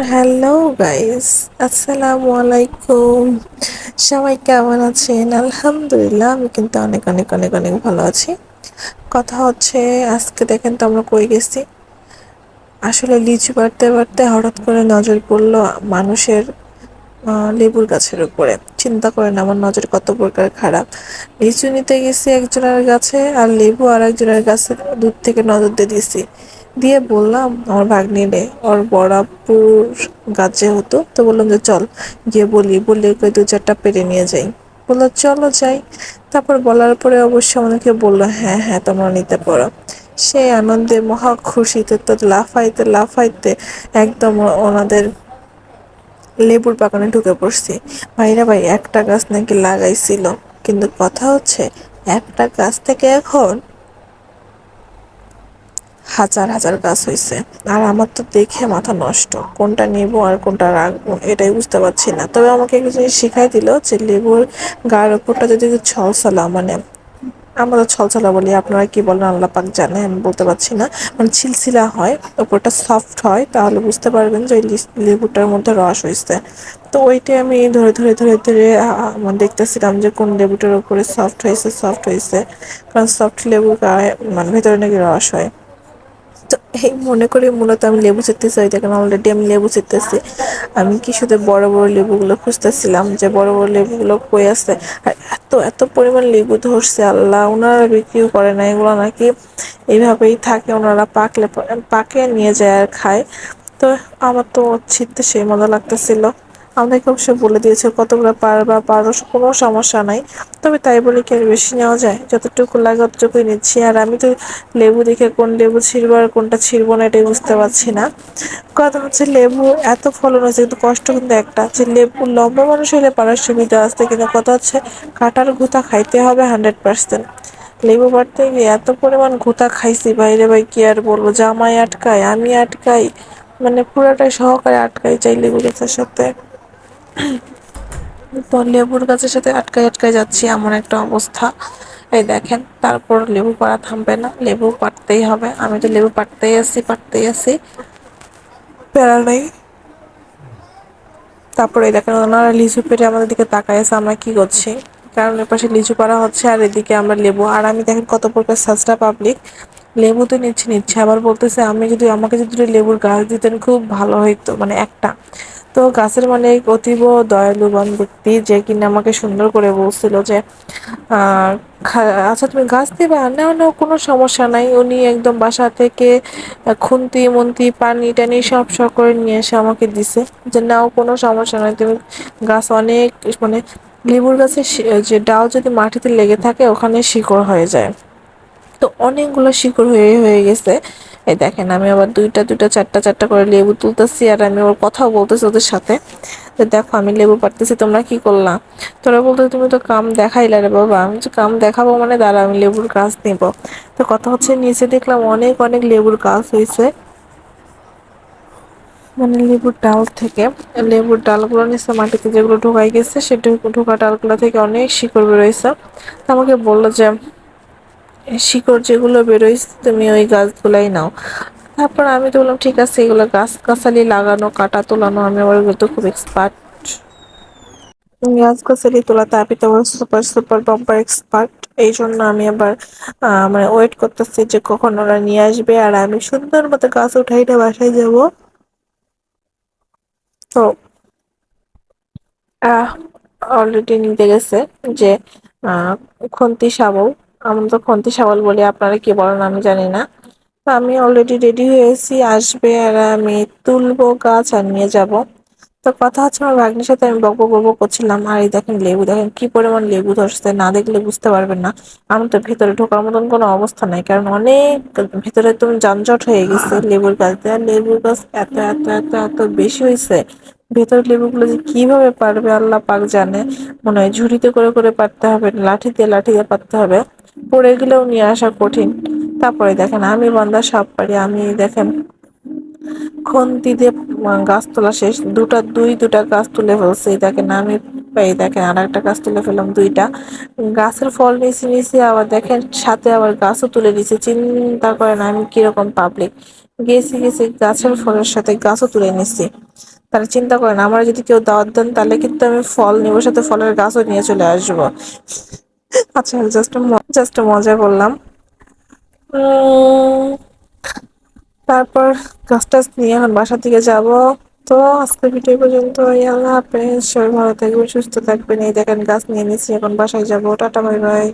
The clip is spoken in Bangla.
হ্যালো গাইস আসসালামু আলাইকুম সবাই কেমন আছেন? আলহামদুলিল্লাহ, আমি কিন্তু অনেক অনেক অনেক অনেক ভালো আছি। কথা হচ্ছে, আজকে দেখেন তো আমরা কই গেছি। আসলে লিচু বাড়তে বাড়তে হঠাৎ করে নজর পড়ল মানুষের লেবুর গাছের উপরে। চিন্তা করেন, আমার নজর কত প্রকার খারাপ। লিচু নিতে গেছি একজনের গাছে, আর লেবু আর একজনের গাছে দূর থেকে নজর দিয়ে দিছি দিয়ে বললাম, আমার ভাগ্নিরে ওর বড়াপুর গাছে হতো। তো বললাম যে, চল গিয়ে বলি। বলে ওকে দু চারটা পেরে নিয়ে যাই। বলল, চলো যাই। তারপর বলার পরে অবশ্য আমাদেরকে বলল হ্যাঁ হ্যাঁ তোমরা নিতে পারো। সেই আনন্দে, মহা খুশিতে, তো লাফাইতে লাফাইতে একদম ওনাদের লেবুর বাগানে ঢুকে পড়ছি। ভাইরা ভাই, একটা গাছ নাকি লাগাইছিল, কিন্তু কথা হচ্ছে, একটা গাছ থেকে এখন হাজার হাজার গাছ হয়েছে আর আমার তো দেখে মাথা নষ্ট, কোনটা নেব আর কোনটা রাখব, এটাই বুঝতে পারছি না। তবে আমাকে একটা জিনিস শিখাই দিল যে লেবুর গায়ের ওপরটা যদি ছলছলা মানে আমরা তো ছলছলা বলি, আপনারা কি বলেন আল্লাহ পাক জানে, আমি বলতে পারছি না। মানে ছিলছিলা হয় ওপরটা সফট হয়, তাহলে বুঝতে পারবেন যে ওই লেবুটার মধ্যে রস হয়েছে তো ওইটাই আমি ধরে ধরে ধরে ধরে মানে দেখতেছিলাম যে কোন লেবুটার উপরে সফট হয়েছে সফট হয়েছে কারণ সফট লেবুর গায়ে মানে ভেতরে নাকি রস হয়। এই মনে করি মূলত আমি লেবু চেতেছি ওই দেখেন অলরেডি আমি লেবু চিরতেছি আমি কি শুধু বড় বড় লেবুগুলো খুঁজতেছিলাম যে বড় বড় লেবুগুলো কই আছে? আর এত এত পরিমাণ লেবু ধরছে, আল্লাহ ওনারা বিক্রিও করে না, এগুলো নাকি এইভাবেই থাকে ওনারা পাকলে পাকে নিয়ে যায় আর খায়। তো আমার তো ছিটতে সেই মজা লাগতেছিল। আমাদেরকে অবশ্য বলে দিয়েছে, কতগুলো পারবা পারো কোনো সমস্যা নাই। তবে তাই বলে কি আর বেশি নেওয়া যায়? যতটুকু লাগে ততটুকুই নিচ্ছি। আর আমি তো লেবু দেখে কোন লেবু ছিঁড়বো আর কোনটা ছিঁড়বো না এটাই বুঝতে পারছি না। কথা হচ্ছে লেবু এত ফলন হয়েছে, কিন্তু কষ্ট কিন্তু একটা। যে লেবু, লম্বা মানুষ হলে পারার সুবিধা আসতে, কিন্তু কথা হচ্ছে কাটার গুঁতা খাইতে হবে হান্ড্রেড পার্সেন্ট লেবু পাড়তে গিয়ে এত পরিমাণ ঘুতা খাইছি বাইরে ভাই, কি আর বলব? জামাই আটকাই আমি আটকাই মানে পুরাটাই সহকারে আটকাই চাই লেবু গাছের সাথে। লেবুর গাছের সাথে আটকায় আটকায় যাচ্ছি, এমন একটা অবস্থা। এই দেখেন, তারপর লেবু পাড়া থামবে না, লেবু পাড়তেই হবে। আমি তো লেবু পাড়তেই আছি পাড়তেই আছি প্যারা নাই। তারপরে দেখেন, ওনারা লিচু পেটে আমাদের দিকে তাকায় আছে, আমরা কি করছি? কারণ এর পাশে লিচু পাড়া হচ্ছে, আর এদিকে আমরা লেবু। আর আমি দেখেন কত প্রকার সাজটা পাবলিক লেবু তো নিচ্ছে নিচ্ছে। আবার বলতেছে আমি যদি আমাকে যদি লেবুর গাছ দিতেন, খুব ভালো হইতো। মানে একটা। তো গাছের মানে অতীব দয়ালুবান ব্যক্তি, যে কিনা আমাকে সুন্দর করে বলছিল যে আচ্ছা তুমি গাছ দিবা? না না, কোনো সমস্যা নাই। উনি একদম বাসা থেকে খুন্তি, মুন্তি, পানি টানি সব সব করে নিয়ে এসে আমাকে দিছে। যে, নাও, কোনো সমস্যা নাই। তুমি গাছ অনেক মানে লেবুর গাছের যে ডাল যদি মাটিতে লেগে থাকে, ওখানে শিকড় হয়ে যায়। তো অনেকগুলো শিকড় হয়ে হয়ে গেছে। এই দেখেন, আমি আবার দুইটা দুইটা, চারটা চারটা করে লেবু তুলতেছি আর আমি ওর কথাও বলতেছি ওদের সাথে। যে দেখো, আমি লেবু পাড়তেছি, তোমরা কি করলাম তোরা বলতে তুমি তো কাম দেখাইলা রে বাবা। আমি তো কাম দেখাবো মানে দাঁড়া, আমি লেবুর গাছ নিব। তো কথা হচ্ছে, নিচে দেখলাম অনেক অনেক লেবুর গাছ হয়েছে। মানে লেবুর ডাল থেকে, লেবুর ডালগুলো নিচে মাটিতে যেগুলো ঢোকাই গেছে সেটা ঢোকা ডালগুলো থেকে অনেক শিকড় বেরোইছে তো আমাকে বলল যে শিকড় যেগুলো বেরোইছে তুমি ওই গাছগুলাই নাও। তারপর আমি তো বললাম, ঠিক আছে, এগুলো গাছ গাছালি লাগানো, কাটা, তোলানো, আমি আবার তো খুব এক্সপার্ট গাছ গাছালি তোলাতে আমি তো আবার সুপার সুপার বাম্পার এক্সপার্ট এই জন্য আমি আবার মানে ওয়েট করতেছি যে কখন ওরা নিয়ে আসবে। আর আমি সুন্দর মতো গাছ উঠাইটা বাসায় যাব। তো অলরেডি নিতে গেছে যে খন্তি শাবল। আমরা তো খন্তি শাবল বলি, আপনারা কি বলেন আমি জানি না। তো আমি অলরেডি রেডি হয়েছি, আসবে আর আমি তুলবো গাছ আর নিয়ে যাব। তো কথা হচ্ছে আমার ভাগ্নির সাথে আমি বকবক বকবক করছিলাম, আর এই দেখেন লেবু, দেখেন কি পরিমাণ লেবু ধরছে, না দেখলে বুঝতে পারবেন না। আমার তো ভেতরে ঢোকার মতন কোনো অবস্থা নাই, কারণ অনেক ভেতরে তুমি যানজট হয়ে গেছে লেবুর গাছ দিয়ে। আর লেবুর গাছ এত এত এত এত বেশি হয়েছে, ভেতরের লেবুগুলো যে কীভাবে পারবে আল্লাহ পাক জানে। মনে হয় ঝুড়িতে করে করে পারতে হবে, লাঠি দিয়ে লাঠি দিয়ে পারতে হবে। পড়ে গেলেও নিয়ে আসা কঠিন। তারপরে দেখেন, আমি বান্দা সব পারি আমি দেখেন, খন্তি দিয়ে গাছ তোলা শেষ। দুটা, দুই, দুটা গাছ তুলে ফেলছে। দেখেন, আমি এই দেখেন, আর একটা গাছ তুলে ফেললাম, দুইটা। গাছের ফল নিচে নিচে আবার দেখেন, সাথে আবার গাছও তুলে নিচে চিন্তা করেন আমি কীরকম পাবলিক গেছি গেছি, গাছের ফলের সাথে গাছও তুলে নিছি। তারা চিন্তা করেন, আমার যদি কেউ দাওয়াত দেন, তাহলে কিন্তু আমি ফল নিব, সাথে ফলের গাছও নিয়ে চলে আসব। আচ্ছা জাস্ট জাস্ট মজা করলাম। উম, তারপর গাছ টাছ নিয়ে এখন বাসার দিকে যাব। তো আজকে ভিডিও পর্যন্ত আল্লাহ হাফেজ। সবাই ভালো থাকবেন সুস্থ থাকবেন। এই দেখেন গাছ নিয়ে নিচ্ছি এখন বাসায় যাব। Tata bye bye.